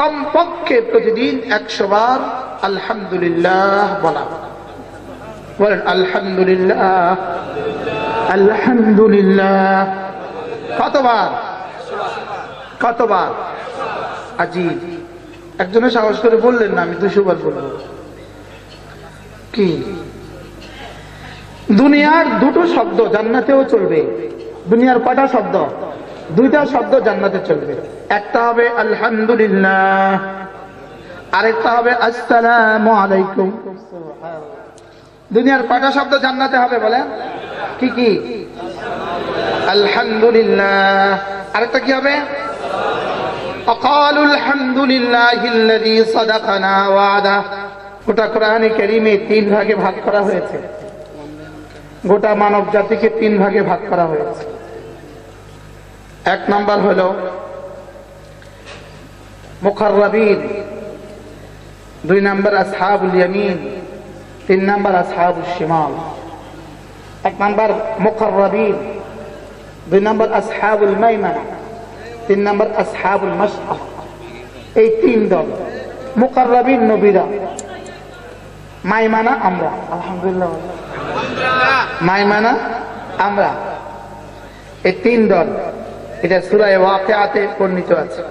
কমপক্ষে প্রতিদিন একশো বার আলহামদুলিল্লাহ বলা। বলেন, আলহামদুলিল্লাহ আলহামদুলিল্লাহ। কতবার? কতবার? আজি একজনে সাহস করে বললেন না, আমি দুশো বার বলব। কি? দুনিয়ার দুটো শব্দ জান্নাতেও চলবে, দুনিয়ার কটা শব্দ? দুইটা শব্দ জান্নাতে চলবে। একটা হবে আলহামদুলিল্লাহ, আরেকটা হবে আসসালাম আলাইকুম। দুনিয়ার কটা শব্দ জান্নাতে হবে, বলেন। কি কি? আলহামদুলিল্লাহ। আরেকটা কি হবে? ওয়াদা। গোটা তিন ভাগে ভাগ করা হয়েছে। গোটা মানব জাতিকে তিন ভাগে ভাগ করা হয়েছে। এক নম্বর হলো মুখাররাবিন দুই নাম্বার আসহাবুল ইয়ামিন, তিন নাম্বার আসহাবুল শিমাল। এক নাম্বার মুখাররাবিন দুই নাম্বার আসহাবুল মাইমানা তিন নাম্বার আসহাবুল মাসআ এই তিন দল, মুকাররাবিন নবীরা। মাইমানা আমরা। আলহামদুলিল্লাহ। মাইমানা আমরা। এই তিন দল, এটা সুরায় ওয়াকিয়াতে বর্ণিত আছে।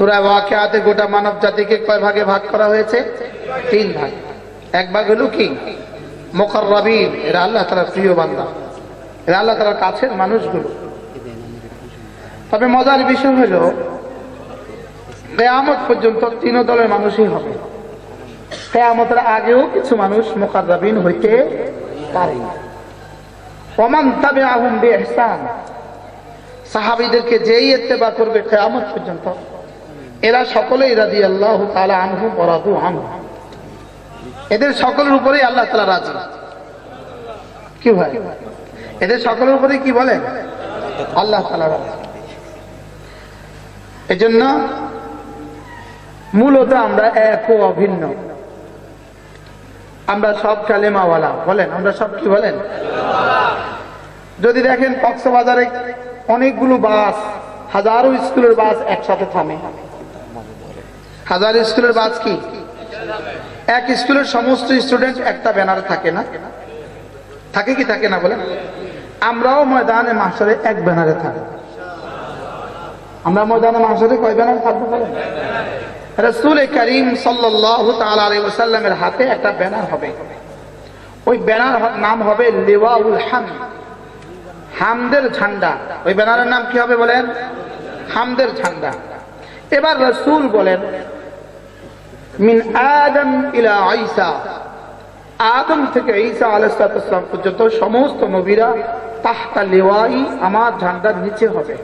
সুরায় ওয়াকিয়াতে গোটা মানব জাতিকে কয় ভাগে ভাগ করা হয়েছে? তিন ভাগ। এক ভাগ হলো কি? মোকাররাবিন, এরা আল্লাহ তাআলার প্রিয় বান্দা। এরা আল্লাহ তাআলার কাছের মানুষগুলো। তবে মজার বিষয় হলো, কেয়ামত পর্যন্ত তিন দলের মানুষই হবে। কেয়ামতের আগেও কিছু মানুষ মোকাররাবিন হইতে পারে ওমান তবে আহম বে এহসান সাহাবিদেরকে যেই এত্তেবা করবে কেয়ামত পর্যন্ত এরা সকলেই রাজি আল্লাহ আনহু বরাদু আনহু এদের সকলের উপরেই আল্লাহ তালা রাজি। কি ভাই? এদের সকলের উপরে কি বলেন? আল্লাহ তালা রাজি। এজন্য মূলত আমরা এক ও অভিন্ন। আমরা সব কালেমাওয়ালা। বলেন, আমরা সব কি বলেন? যদি দেখেন কক্সবাজারে অনেকগুলো বাস, হাজারো স্কুলের বাস একসাথে থামে। হাজার স্কুলের বাস কি? এক স্কুলের সমস্ত স্টুডেন্ট একটা ব্যানার থাকে না? থাকে কি থাকে না বলেন? আমরাও ময়দানে মাসরে এক ব্যানারে থাকি আমরা ময়দানে মাসরে কয় ব্যানার থাকব বলেন? রসুল করিম সাল্লামের হাতে একটা ব্যানার হবে। ওই ব্যানার নাম হবে লেওয়াউল হাম। হামদের ঝান্ডা। ওই ব্যানারের নাম কি হবে বলেন? হামদের ঝান্ডা। এবার রসুল বলেন মিন আদম ইলা আদম থেকে ঈসা আলাইসালাম পর্যন্ত সমস্ত নবীরা তাহতা লেওয়াই আমার ঝান্ডার নিচে হবে।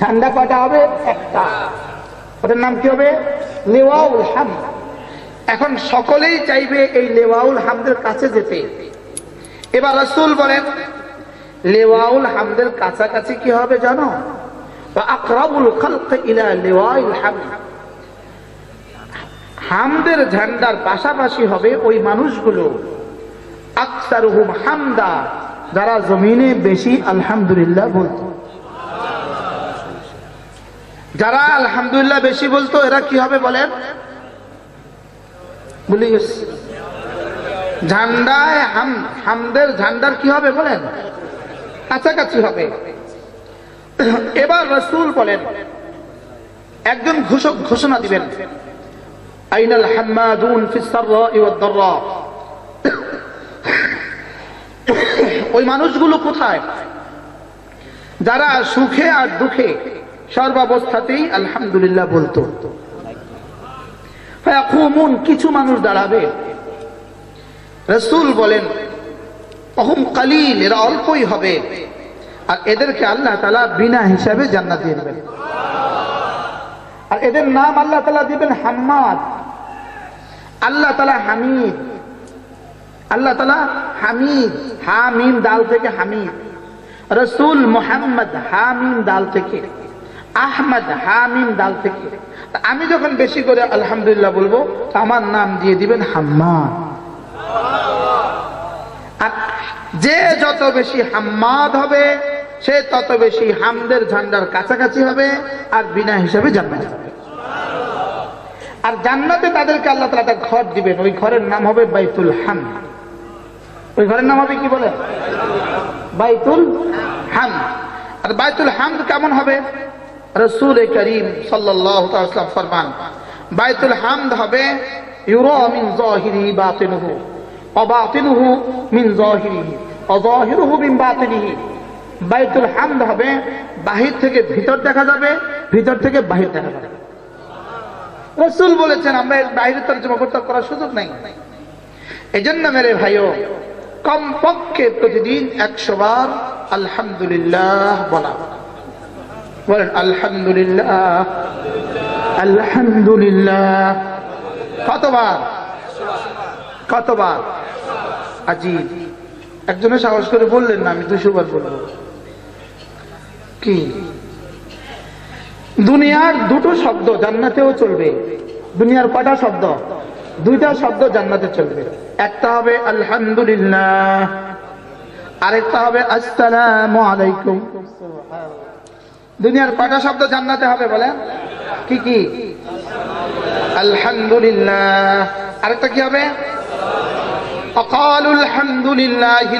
ঝান্ডা কটা হবে? একটা। ওটার নাম কি হবে? লেওয়াউল হাম। এখন সকলেই চাইবে এই লেওয়াউল হামদের কাছে যেতে। এবার রসুল বলেন, লেওয়াউল হামদের কাছাকাছি কি হবে জানো? আকরাবুল খালক ইলা লেওয়াউল হাম। হামদের ঝান্ডার পাশাপাশি হবে ওই মানুষগুলো। আকসারুহুম হামদা, যারা জমিনে বেশি আলহামদুলিল্লাহ বলতো। যারা আলহামদুলিল্লাহ বেশি বলতো, এরা কি হবে বলেন? বলি ঝান্ডায় হাম, হামদের ঝান্ডার কি হবে বলেন? কাছাকাছি হবে। এবার রসুল বলেন, একজন ঘোষক ঘোষণা দিবেন। হাম্মাদুন ফিস সাররাই ওয়াদ দাররা। ওই মানুষগুলো কোথায়? যারা সুখে আর দুঃখে সর্বাবস্থাতেই আলহামদুলিল্লাহ বলতো। কুমুন কিছু মানুষ দাঁড়াবে। রসুল বলেন, অহম কালিল, এরা অল্পই হবে। আর এদেরকে আল্লাহ তালা বিনা হিসাবে জান্নাত দিয়ে দেবেন। আর এদের নাম আল্লাহ তালা দিবেন হাম্মাদ। আল্লাহ তালা হামিদ। আল্লাহ তালা হামিদ। হামিম দাল থেকে হামিদ। রসুল মোহাম্মদ হামিম দাল থেকে। আহমদ হামিম দাল থেকে। আমি যখন বেশি করে আলহামদুলিল্লাহ বলব আমার নাম দিয়ে দিবেন হাম্মাদ। আর যে যত বেশি হাম্মাদ হবে, সে তত বেশি হামদের ঝান্ডার কাছাকাছি হবে, আর বিনা হিসাবে জান্নাতে যাবে আর জান্নাতে তাদেরকে আল্লাহ তালা একটা ঘর দিবেন। ওই ঘরের নাম হবে বাইতুল হাম। ওই ঘরের নাম হবে কি বলে? বাইতুল হাম। আর বাইতুল হাম কেমন হবে? রসুল করিম সাল্লাম ফরমান, বাইতুল হামদ হবে, ইউরা মিন জাহিরিহি বাতিনুহু, অবাতিনুহু মিন জাহিরিহি, অজাহিরুহু মিন বাতিনিহি। বাইতুল হামদ হবে, বাহির থেকে ভিতর দেখা যাবে, ভিতর থেকে বাহির দেখা যাবে। রসুল বলেছেন, আমরা এর বাইরে তর্জমা করতে করার সুযোগ নাই। এই এজন্য মেরে ভাইও, কমপক্ষে প্রতিদিন একশো বার আলহামদুলিল্লাহ বলা। বলেন, আলহামদুলিল্লাহ আলহামদুলিল্লাহ। কতবার? কতবার? আজি একজনে সাহস করে বললেন না, আমি দুশো বার বলব। কি? দুনিয়ার দুটো শব্দ জান্নাতেও চলবে। দুনিয়ার কটা শব্দ? দুইটা শব্দ জান্নাতে চলবে। একটা হবে আলহামদুলিল্লাহ, আরেকটা হবে আসসালাম আলাইকুম। দুনিয়ার কটা শব্দ জান্নাতে হবে বলে কি কি? আলহামদুলিল্লাহ। আরেকটা কি হবে? অকাল আলহামদুলিল্লাহ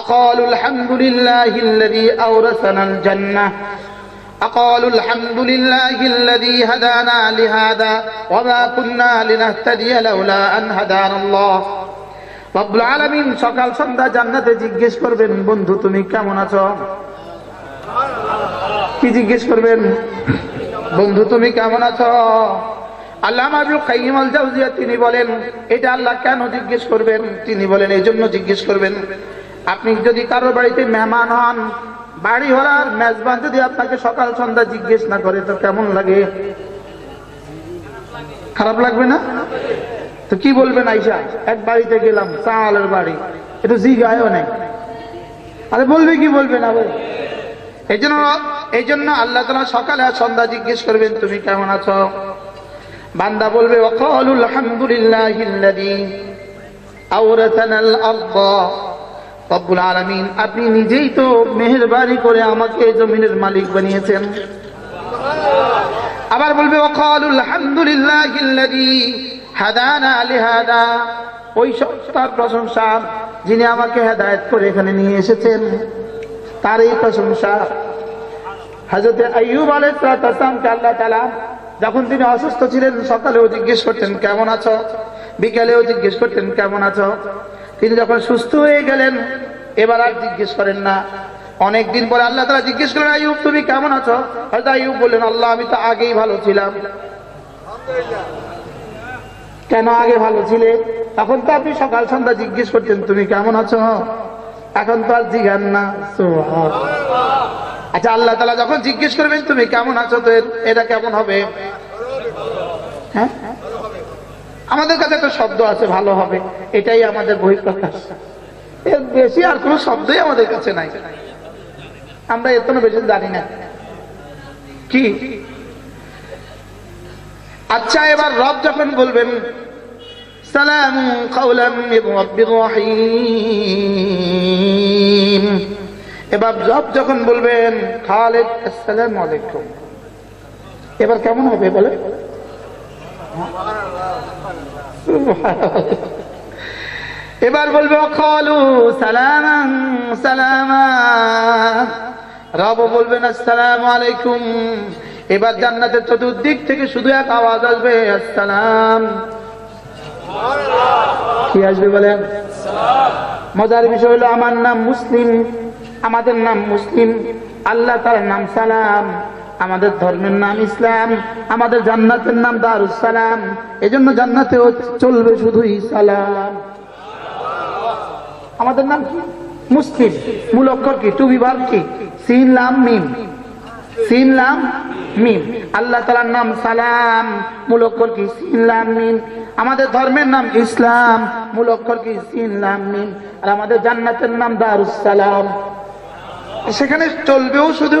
أقالوا الحمد لله الذي أورثنا الجنة. أقالوا الحمد لله الذي هدانا لهذا وما كنا لنهتدي لولا أن هدانا الله. রব্বুল আলমিন সকাল সন্ধ্যা জান্নাতে জিজ্ঞেস করবেন, বন্ধু, তুমি কেমন আছো? কি জিজ্ঞেস করবেন? বন্ধু, তুমি কেমন আছো? আল্লাহ আবুল কাইম আল জাউজিয়া তিনি বলেন, এটা আল্লাহ কেন জিজ্ঞেস করবেন? তিনি বলেন এই জন্য জিজ্ঞেস করবেন। আপনি যদি কারোর বাড়িতে মেহমান হন বাড়ি হলার মেজবান যদি আপনাকে সকাল সন্ধ্যা জিজ্ঞেস না করে, তো কেমন লাগে? খারাপ লাগবে না? তো কি বলবেন আইসা? এক বাড়িতে গেলাম, চালের বাড়ি। একটু জিগায়ও নেই। আরে বলবে কি বলবে না বল? এই জন্য এই জন্য আল্লাহ তালা সকালে আর সন্ধ্যা জিজ্ঞেস করবেন, তুমি কেমন আছো? বান্দা বলবে আরদ। রব্বুল আলামিন, আপনি নিজেই তো মেহেরবানি করে আমাকে জমিনের মালিক বানিয়েছেন। আবার বলবে ওই সত্তার প্রশংসা যিনি আমাকে হেদায়েত করে এখানে নিয়ে এসেছেন, তার এই প্রশংসা। হযরত আইয়ুব আলাইহিস সালামকে আল্লাহ তাআলা যখন তিনি অসুস্থ ছিলেন, সকালেও জিজ্ঞেস করতেন, কেমন আছো? বিকালেও জিজ্ঞেস করতেন, কেমন আছো? তিনি যখন সুস্থ হয়ে গেলেন, এবার আর জিজ্ঞেস করেন না। অনেকদিন পরে আল্লাহ তারা জিজ্ঞেস করেন আইয়ুব, তুমি কেমন আছো? হয়তো আইয়ুব বললেন, আল্লাহ, আমি তো আগেই ভালো ছিলাম। কেন আগে ভালো ছিলে? তখন তো আপনি সকাল সন্ধ্যা জিজ্ঞেস করতেন তুমি কেমন আছো? এখন তো আর জিজ্ঞান না। আচ্ছা আল্লাহ তালা যখন জিজ্ঞেস করবেন, তুমি কেমন আছো? তো এটা কেমন হবে? হ্যাঁ? আমাদের কাছে একটা শব্দ আছে, ভালো হবে। এটাই আমাদের বহিঃপ্রকাশ। এর বেশি আর কোনো শব্দই আমাদের কাছে নাই। আমরা এর কোনো বেশি জানি না। কি? আচ্ছা এবার রব যখন বলবেন, সালাম এবার রব যখন বলবেন, খালেদ, আসসালামু আলাইকুম। এবার কেমন হবে বলে এবার বলবে, খালু সালাম সালামা। রব বলবেন, আসসালামু আলাইকুম। এবার জান্নাতের চতুর্দিক থেকে শুধু এক আওয়াজ আসবে, আসসালাম। কি আসবে বলেন? মজার বিষয় হলো, আমার নাম মুসলিম, আমাদের নাম মুসলিম, আল্লাহ তার নাম সালাম। আমাদের ধর্মের নাম ইসলাম, আমাদের জান্নাতের নাম দারুসালাম এজন্য জান্নাতেও চলবে শুধুই সালাম। আমাদের নাম কি? মুসলিম। মূল অক্ষর কি? টু বিভাগ কি? সিন লাম মিম সিন লাম মিম আল্লাহ তালার নাম সালাম। মূল অক্ষর কি? সিন লাম মিম আমাদের ধর্মের নাম ইসলাম। মূল অক্ষর কি? সিন লাম মিম আর আমাদের জান্নাতের নাম দারুসালাম সেখানে চলবেও শুধু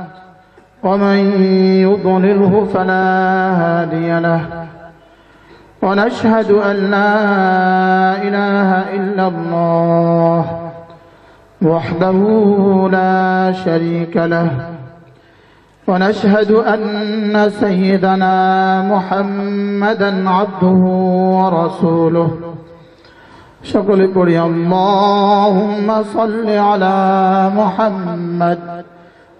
ومن يضلله فلا هادي له. ونشهد أن لا إله إلا الله وحده لا شريك له. ونشهد أن سيدنا محمدا عبده ورسوله. شكرا لك اللهم صل على محمد.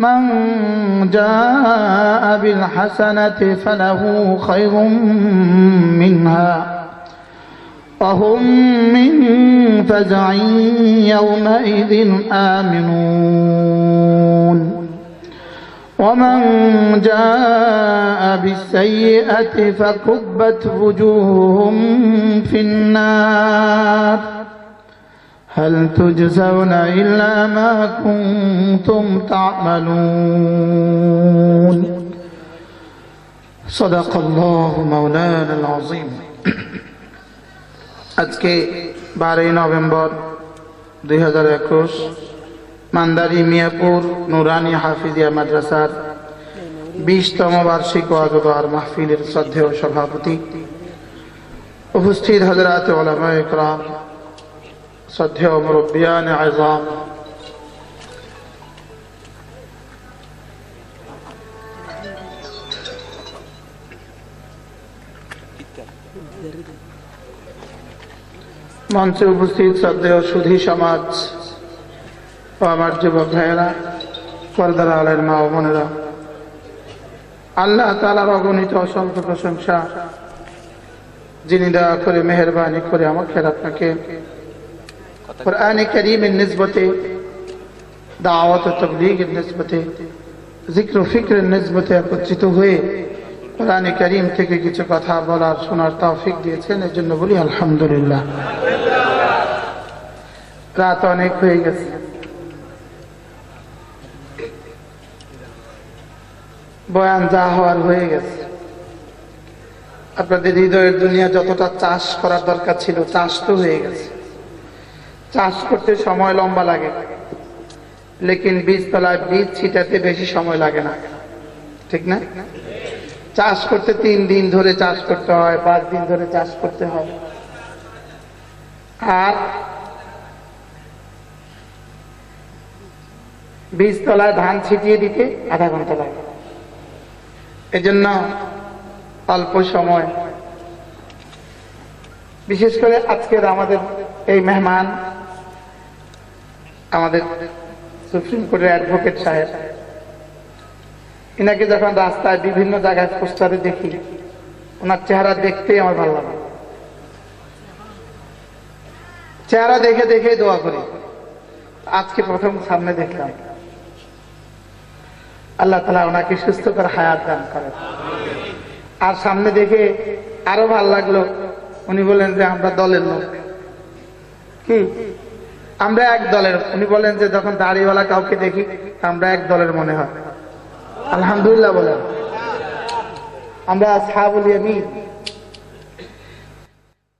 من جاء بالحسنة فله خير منها وهم من فزع يومئذ آمنون. ومن جاء بالسيئة فكبت وجوههم في النار. هل تجزون إلا ما كنتم تعملون صدق الله مولانا العظيم আজকে বারোই নভেম্বর দুই হাজার একুশ মান্দারি মিয়াপুর নুরানি হাফিজিয়া মাদ্রাসার বিশতম বার্ষিক ওয়াজদার মাহফিলের শ্রদ্ধেয় সভাপতি উপস্থিত হজরাত ওলামা ইকরাম শ্রদ্ধেয় মুরব্বিয়ান আজম। মঞ্চে উপস্থিত শ্রদ্ধেয় সুধী সমাজ ও আমার যুবক ভাইয়েরা পর্দার আলের মা বোনেরা, আল্লাহ তালার অগণিত অসংখ্য প্রশংসা যিনি দয়া করে মেহরবানি করে আমাকে আপনাকে কোরআনে করিমের নিসবতে দাওয়াত ও তবলিগের নিসবতে জিক্র ও ফিক্রের নিসবতে একত্রিত হয়ে কোরআনে করিম থেকে কিছু কথা বলার শোনার তৌফিক দিয়েছেন এর জন্য বলি আলহামদুলিল্লাহ। রাত অনেক হয়ে গেছে। বয়ান যা হওয়ার হয়ে গেছে। আপনাদের হৃদয়ের দুনিয়া যতটা চাষ করার দরকার ছিল, চাষ তো হয়ে গেছে। চাষ করতে সময় লম্বা লাগে। লেকিন বীজ বীজতলায় বীজ ছিটাতে বেশি সময় লাগে না। ঠিক না? চাষ করতে তিন দিন ধরে চাষ করতে হয়, পাঁচ দিন ধরে চাষ করতে হয়। আর বীজতলায় ধান ছিটিয়ে দিতে আধা ঘণ্টা লাগে। এজন্য অল্প সময়। বিশেষ করে আজকের আমাদের এই মেহমান আমাদের সুপ্রিম কোর্টের অ্যাডভোকেট সাহেব। এনাকে যখন রাস্তায় বিভিন্ন জায়গায় পোস্টারে দেখি, ওনার চেহারা দেখতেই আমার ভালো লাগে। চেহারা দেখে দেখে দোয়া করি। আজকে প্রথম সামনে দেখলাম। আল্লাহ তালা ওনাকে সুস্থ করে হায়াত দান করেন। আর সামনে দেখে আরও ভালো লাগল, উনি বলেন যে আমরা দলের লোক। কি? আমরা এক দলের, উনি বলেন যে যখন দাড়িওয়ালা কাউকে দেখি, আমরা এক দলের মনে হয়। আলহামদুলিল্লাহ বলেন। আমরা সাহাবুল ইয়ামিন।